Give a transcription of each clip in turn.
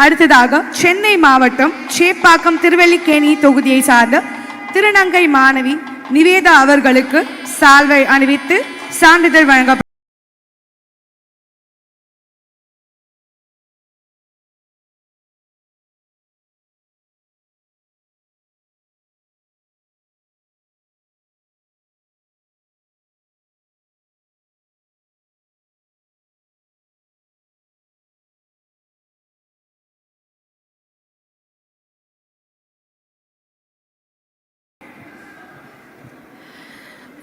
அடுத்ததாக சென்னை மாவட்டம் சேப்பாக்கம் திருவல்லிக்கேணி தொகுதியை சார்ந்த திருநங்கை மாணவி நிவேதா அவர்களுக்கு சால்வை அணிவித்து சான்றிதழ் வழங்க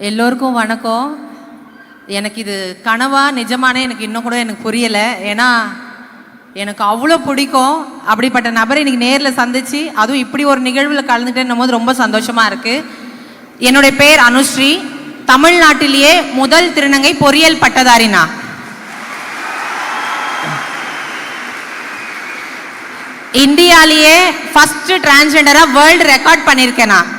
எல்லோருக்கும் வணக்கம். எனக்கு இது கனவா நிஜமானே எனக்கு இன்னும் கூட எனக்கு புரியலை. ஏன்னா எனக்கு அவ்வளோ பிடிக்கும். அப்படிப்பட்ட நபரை இன்னைக்கு நேரில் சந்திச்சு அதுவும் இப்படி ஒரு நிகழ்வில் கலந்துக்கிட்டேன் போது ரொம்ப சந்தோஷமாக இருக்குது என்னுடைய பேர் அனுஸ்ரீ. தமிழ்நாட்டிலேயே முதல் திருநங்கை பொறியியல் பட்டதாரினா. இந்தியாலேயே ஃபஸ்ட்டு டிரான்ஸ்ஜெண்டராக வேர்ல்டு ரெக்கார்ட் பண்ணியிருக்கேன். நான்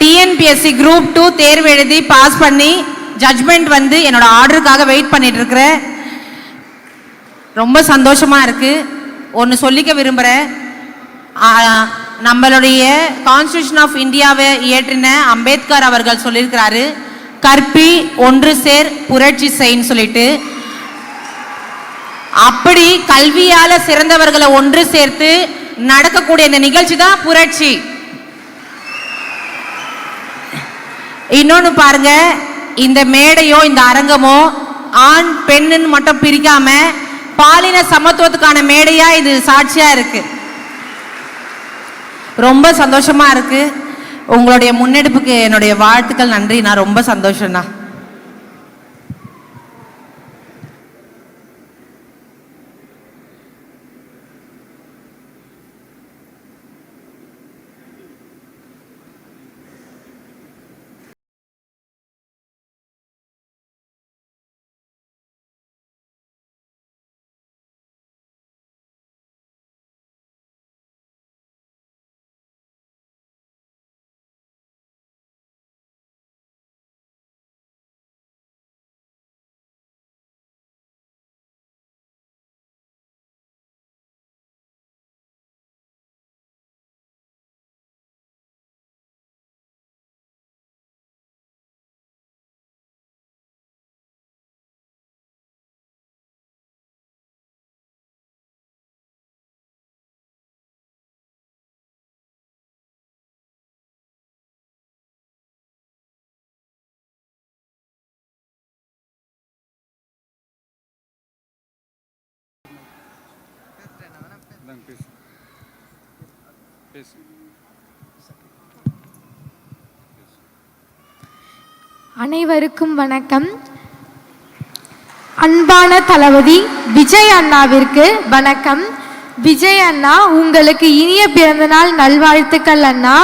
டிஎன்பிஎஸ்சி குரூப் டூ தேர்வு எழுதி பாஸ் பண்ணி ஜட்மெண்ட் வந்து என்னோட ஆர்டருக்காக வெயிட் பண்ணிட்டு இருக்கிறேன் ரொம்ப சந்தோஷமா இருக்கு. ஒன்று சொல்லிக்க விரும்புகிறேன் நம்மளுடைய கான்ஸ்டியூஷன் ஆஃப் இந்தியாவை இயற்றின அம்பேத்கர் அவர்கள் சொல்லியிருக்கிறாரு கற்பி ஒன்று சேர் புரட்சி செய்ன்னு சொல்லிட்டு. அப்படி கல்வியால சிறந்தவர்களை ஒன்று சேர்த்து நடக்கக்கூடிய இந்த நிகழ்ச்சி தான் புரட்சி. இன்னொன்று பாருங்க இந்த மேடையோ இந்த அரங்கமோ ஆண் பெண்ணுன்னு மட்டும் பிரிக்காம பாலின சமத்துவத்துக்கான மேடையா இது சாட்சியா இருக்கு. ரொம்ப சந்தோஷமா இருக்கு. உங்களுடைய முன்னெடுப்புக்கு என்னுடைய வாழ்த்துக்கள் நன்றி. நான் ரொம்ப சந்தோஷம்ண்ணா. இந்தாங்க பேசு பேசு அனைவருக்கும் வணக்கம். அன்பான தளபதி விஜய் அண்ணாவிற்கு வணக்கம். விஜய் அண்ணா உங்களுக்கு இனிய பிறந்தநாள் நல்வாழ்த்துக்கள் அண்ணா.